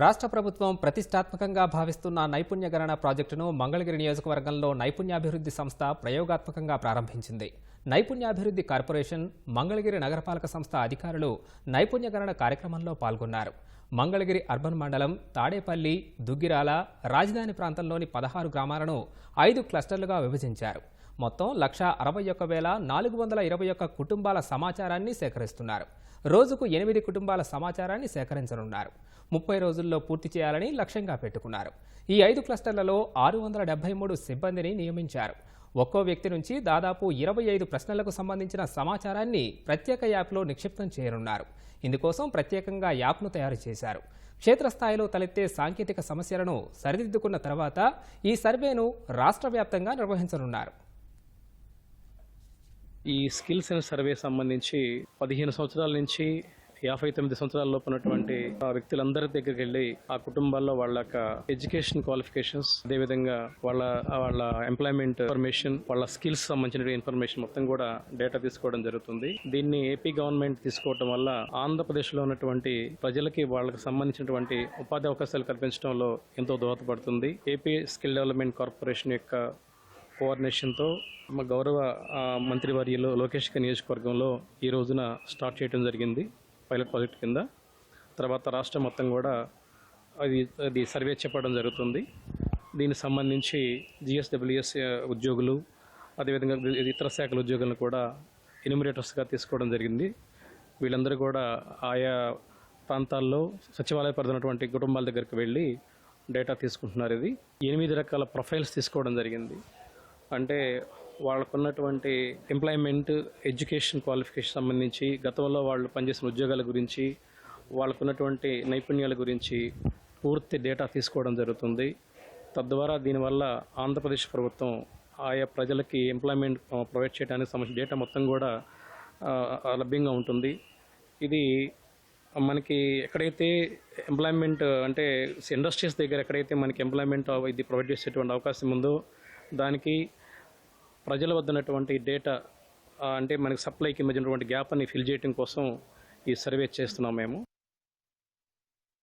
రాష్ట్ర ప్రభుత్వం ప్రతిష్టాత్మకంగా భావిస్తున్న నైపుణ్య గణన ప్రాజెక్టును మంగళగిరి నియోజకవర్గంలో నైపుణ్యాభివృద్ధి సంస్థ ప్రయోగాత్మకంగా ప్రారంభించింది. నైపుణ్యాభివృద్ధి కార్పొరేషన్ మంగళగిరి నగరపాలక సంస్థ అధికారులు నైపుణ్యకరణ కార్యక్రమంలో పాల్గొన్నారు. మంగళగిరి అర్బన్ మండలం తాడేపల్లి దుగ్గిరాల రాజధాని ప్రాంతంలోని పదహారు గ్రామాలను ఐదు క్లస్టర్లుగా విభజించారు. మొత్తం లక్ష అరవై ఒక్క వేల నాలుగు వందల ఇరవై ఒక్క కుటుంబాల సమాచారాన్ని సేకరిస్తున్నారు. రోజుకు ఎనిమిది కుటుంబాల సమాచారాన్ని సేకరించనున్నారు. ముప్పై రోజుల్లో పూర్తి చేయాలని లక్ష్యంగా పెట్టుకున్నారు. ఈ ఐదు క్లస్టర్లలో ఆరు వందల డెబ్బై మూడు సిబ్బందిని నియమించారు. ఒక్కో వ్యక్తి నుంచి దాదాపు ఇరవై ఐదు ప్రశ్నలకు సంబంధించిన సమాచారాన్ని ప్రత్యేక యాప్లో నిక్షిప్తం చేయనున్నారు. ఇందుకోసం ప్రత్యేకంగా యాప్ను తయారు చేశారు. క్షేత్రస్థాయిలో తలెత్తే సాంకేతిక సమస్యలను సరిదిద్దుకున్న తర్వాత ఈ సర్వేను రాష్ట్ర వ్యాప్తంగా నిర్వహించనున్నారు. ఈ స్కిల్స్ అండ్ సర్వే సంబంధించి పదిహేను సంవత్సరాల నుంచి యాభై తొమ్మిది సంవత్సరాల లోపు ఉన్నటువంటి ఆ వ్యక్తులందరి దగ్గరికి వెళ్ళి ఆ కుటుంబాల్లో వాళ్ళ యొక్క ఎడ్యుకేషన్ క్వాలిఫికేషన్స్ అదేవిధంగా వాళ్ళ వాళ్ళ ఎంప్లాయ్మెంట్ ఇన్ఫర్మేషన్ వాళ్ళ స్కిల్స్ సంబంధించిన ఇన్ఫర్మేషన్ మొత్తం కూడా డేటా తీసుకోవడం జరుగుతుంది. దీన్ని ఏపీ గవర్నమెంట్ తీసుకోవడం వల్ల ఆంధ్రప్రదేశ్లో ఉన్నటువంటి ప్రజలకి వాళ్ళకి సంబంధించినటువంటి ఉపాధి అవకాశాలు కల్పించడంలో ఎంతో దోహదపడుతుంది. ఏపీ స్కిల్ డెవలప్మెంట్ కార్పొరేషన్ యొక్క కోఆర్డినేషన్తో మా గౌరవ ఆ, మంత్రివర్యులు లోకేష్ నియోజకవర్గంలో ఈ రోజున స్టార్ట్ చేయడం జరిగింది. పైలట్ ప్రాజెక్ట్ కింద. తర్వాత రాష్ట్రం మొత్తం కూడా అది అది సర్వే చెప్పడం జరుగుతుంది. దీనికి సంబంధించి జిఎస్డబ్ల్యూఎస్ ఉద్యోగులు అదేవిధంగా ఇతర శాఖల ఉద్యోగులను కూడా ఎన్యూమిరేటర్స్గా తీసుకోవడం జరిగింది. వీళ్ళందరూ కూడా ఆయా ప్రాంతాల్లో సచివాలయ పరిధినటువంటి కుటుంబాల దగ్గరికి వెళ్ళి డేటా తీసుకుంటున్నారు ఇది. ఎనిమిది రకాల ప్రొఫైల్స్ తీసుకోవడం జరిగింది. అంటే వాళ్ళకున్నటువంటి ఎంప్లాయ్మెంట్ ఎడ్యుకేషన్ క్వాలిఫికేషన్ సంబంధించి గతంలో వాళ్ళు పనిచేసిన ఉద్యోగాల గురించి వాళ్ళకున్నటువంటి నైపుణ్యాల గురించి పూర్తి డేటా తీసుకోవడం జరుగుతుంది. తద్వారా దీనివల్ల ఆంధ్రప్రదేశ్ ప్రభుత్వం ఆయా ప్రజలకి ఎంప్లాయ్మెంట్ ప్రొవైడ్ చేయడానికి సంబంధించిన డేటా మొత్తం కూడా లభ్యంగా ఉంటుంది. ఇది మనకి ఎక్కడైతే ఎంప్లాయ్మెంట్ అంటే ఇండస్ట్రీస్ దగ్గర ఎక్కడైతే మనకి ఎంప్లాయ్మెంట్ ఇది ప్రొవైడ్ చేసేటువంటి అవకాశం ఉందో దానికి ప్రజల వద్ద ఉన్నటువంటి డేటా అంటే మనకి సప్లైకి మధ్య ఉన్నటువంటి గ్యాప్ అని ఫిల్ చేయడం కోసం ఈ సర్వే చేస్తున్నాం మేము.